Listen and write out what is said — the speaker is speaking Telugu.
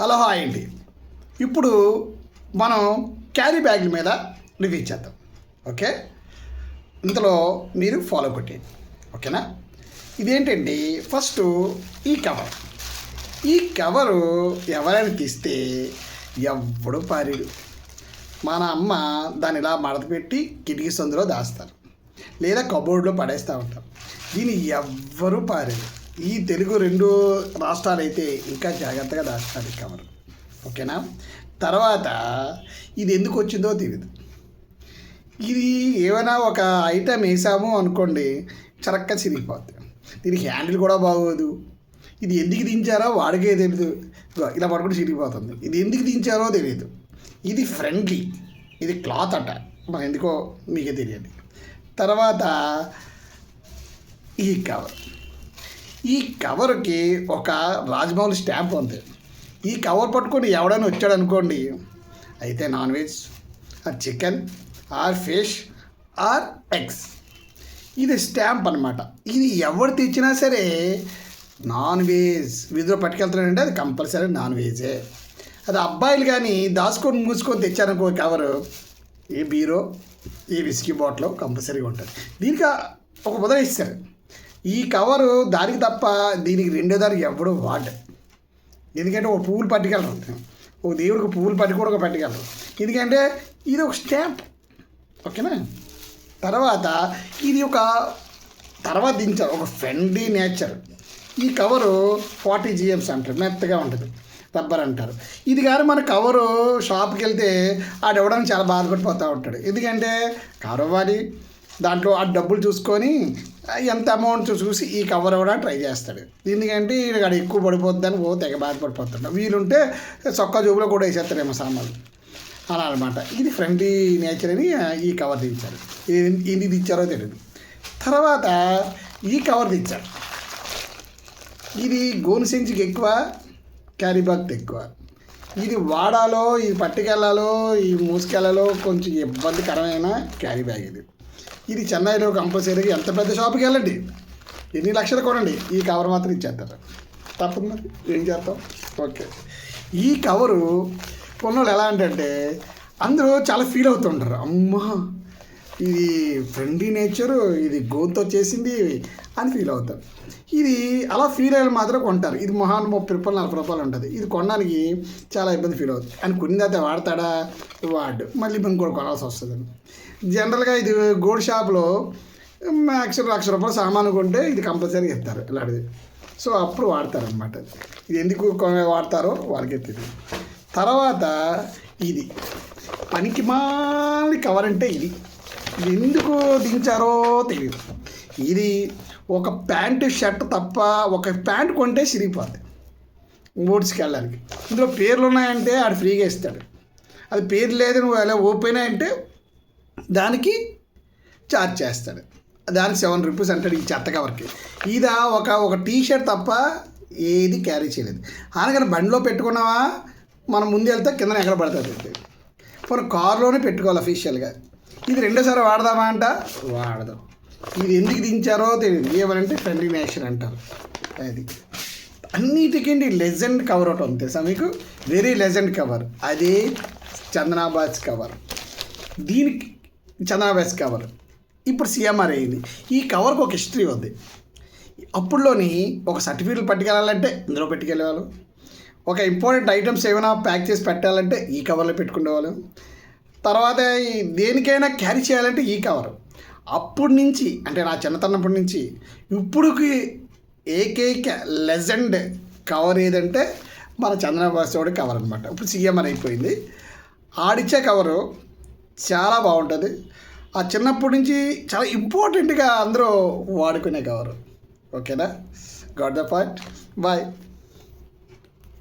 హలో హాయ్ అండి ఇప్పుడు మనం క్యారీ బ్యాగ్ల మీద రివ్యూ చేద్దాం. ఓకే? ఇంతలో మీరు ఫాలో కొట్టేయండి. ఓకేనా? ఇదేంటండి? ఫస్ట్ ఈ కవర్. ఈ కవరు ఎవరైనా తీస్తే ఎవడు పారిడు? మన అమ్మ దాన్ని ఇలా మడత పెట్టి కిటికీ సందులో దాస్తారు. లేదా కబోర్డ్లో పడేస్తూ ఉంటారు. దీన్ని ఎవ్వరూ పారేరు ఈ తెలుగు రెండు రాష్ట్రాలు అయితే ఇంకా జాగ్రత్తగా దాస్తారు ఈ కవర్. ఓకేనా? తర్వాత ఇది ఎందుకు వచ్చిందో తెలియదు ఇది ఏమైనా ఒక ఐటెం వేసాము అనుకోండి చరక్క చిరిగిపోద్ది. దీనికి హ్యాండిల్ కూడా బాగోదు. ఇది ఎందుకు దించారో వాడికే తెలియదు ఇలా పడుకుంటే చిరిగిపోతుంది. ఇది ఎందుకు దించారో తెలియదు ఇది ఫ్రెండ్లీ ఇది క్లాత్ అట. మరి ఎందుకో మీకే తెలియదు. తర్వాత ఈ కవర్ ఈ కవర్కి ఒక రాజమౌళి స్టాంప్ ఉంది. ఈ కవర్ పట్టుకొని ఎవడైనా వచ్చాడు అనుకోండి అయితే non veg or chicken or fish or eggs. ఇది స్టాంప్ అనమాట ఇది ఎవరు తెచ్చినా సరే నాన్ వెజ్. వీధిలో పట్టుకెళ్తున్నాడంటే అది కంపల్సరీ నాన్ వెజే. అది అబ్బాయిలు కానీ దాచుకొని మూసుకొని తెచ్చారనుకో కవరు ఏ బీరో ఏ విస్కీ బాటిల్ కంపల్సరీగా ఉంటుంది. దీనికి ఒక ఉదయం ఇస్తారు. ఈ కవరు దానికి తప్ప దీనికి రెండో దానికి ఎవడు వాడు. ఎందుకంటే ఒక పువ్వులు పట్టుకెళ్ళరు. ఒక దేవుడికి పువ్వులు పట్టుకోవడం ఒక పట్టుకెళ్ళరు. ఎందుకంటే ఇది ఒక స్టాంప్. ఓకేనా? తర్వాత ఇది ఒక తర్వాత దించారు ఒక ఫ్రెండ్లీ నేచర్. ఈ కవరు ఫార్టీ జిఎమ్స్ అంటారు మెత్తగా ఉంటుంది. రబ్బర్ అంటారు. ఇది కానీ మన కవరు షాప్కి వెళ్తే ఆడెవడానికి చాలా బాధపడిపోతూ ఉంటాడు. ఎందుకంటే కవర్ ఇవ్వాలి దాంట్లో ఆ డబ్బులు చూసుకొని ఎంత అమౌంట్ చూసి ఈ కవర్ అవ్వడానికి ట్రై చేస్తాడు. ఎందుకంటే ఇక్కడ ఎక్కువ పడిపోద్దని ఓ తెగ బాధపడిపోతాడు. వీలుంటే చొక్కా జోబులో కూడా వేసేస్తారేమో సామాన్లు. అలా అనమాట ఇది ఫ్రెండ్లీ నేచర్ అని ఈ కవర్ తెచ్చారు ఇది ఇది తెచ్చారో తెలియదు తర్వాత ఈ కవర్ తెచ్చారు ఇది గోను సెంచుకి ఎక్కువ క్యారీబ్యాక్ ఎక్కువ. ఇది వాడాలో ఇది పట్టుకెళ్ళాలో ఈ మూసుకెళ్ళాలో కొంచెం ఇబ్బందికరమైన క్యారీ బ్యాగ్ ఇది. ఇది చెన్నైలో కంపల్సరీగా ఎంత పెద్ద షాప్కి వెళ్ళండి? ఎన్ని లక్షలు కొనండి? ఈ కవర్ మాత్రం ఇచ్చేస్తారు. తప్పదు మరి ఏం చేస్తాం? ఓకే. ఈ కవరు కొన్నోళ్ళు ఎలా అంటే అందరూ చాలా ఫీల్ అవుతుంటారు అమ్మా! ఇది ఫ్రెండ్లీ నేచరు ఇది గోంతో చేసింది అని ఫీల్ అవుతారు. ఇది అలా ఫీల్ అయ్యి మాత్రం కొంటారు. ఇది మొహాన్ ముప్పై రూపాయలు నలభై రూపాయలు ఉంటుంది. ఇది కొనడానికి చాలా ఇబ్బంది ఫీల్ అవుతుంది. అని కొన్ని తర్వాత వాడతాడా? వాడు. మళ్ళీ ఇంకోటి కొనాల్సి వస్తుంది. జనరల్గా ఇది గోల్డ్ షాప్లో మ్యాక్సిమం లక్ష రూపాయలు సామాను కొంటే ఇది కంపల్సరీ ఇస్తారు. ఇలాంటిది. సో అప్పుడు వాడతారనమాట ఇది ఎందుకు కొ- వాడతారో వాళ్ళకే తెలియదు తర్వాత ఇది. పనికి మాలి కవర్ అంటే ఇది. ఎందుకు దించారో తెలియదు ఇది ఒక ప్యాంటు షర్ట్ తప్ప ఒక ప్యాంట్ కొంటే సిరిగిపోద్ది. ఓట్స్కి వెళ్ళడానికి. ఇందులో పేర్లు ఉన్నాయంటే ఆడు ఫ్రీగా ఇస్తాడు. అది పేరు లేదు నువ్వు అలా ఓపెన్ అంటే దానికి ఛార్జ్ చేస్తాడు. దానికి సెవెన్ రూపీస్ అంటాడు ఈ చెత్త కవర్కి. ఇదా ఒక ఒక టీ షర్ట్ తప్ప ఏది క్యారీ చేయలేదు. అనగానే బండిలో పెట్టుకున్నావా? మనం ముందు వెళ్తే కింద ఎక్కడ పడుతుంది? పోనీ కారులోనే పెట్టుకోవాలి అఫీషియల్గా ఇది రెండోసారి వాడదామా అంట? వాడదాం. ఇది ఎందుకు దించారో తెలియదు ఏమనంటే ఫ్రెండ్లీ నేషన్ అంటారు. అది. అన్నిటికండి లెజెండ్ కవర్ ఒకటి ఉంది తెలుసా మీకు? Very legend cover. అదే చందనాబాజ్ కవర్. దీనికి చందనాబాజ్ కవర్. ఇప్పుడు సిఎంఆర్ అయింది. ఈ కవర్కి ఒక హిస్టరీ ఉంది. అప్పుడులోని ఒక సర్టిఫికేట్లు పట్టుకెళ్ళాలంటే ఇందులో పెట్టుకెళ్ళేవాళ్ళు? ఒక ఇంపార్టెంట్ ఐటమ్స్ ఏమైనా ప్యాక్ చేసి పెట్టాలంటే ఈ కవర్లో పెట్టుకునేవాళ్ళు? తర్వాత దేనికైనా క్యారీ చేయాలంటే ఈ కవర్ అప్పటి నుంచి అంటే నా చిన్నతనప్పటి నుంచి ఇప్పుడుకి ఏకైక లెజెండ్ కవర్ ఏదంటే మన చంద్రబాబు కవర్ అనమాట ఇప్పుడు సీఎంఆర్ అయిపోయింది. ఆడిచ్చే కవరు చాలా బాగుంటుంది. ఆ చిన్నప్పటి నుంచి చాలా ఇంపార్టెంట్గా అందరూ వాడుకునే కవరు ఓకేనా గాట్ ద పాయింట్ బాయ్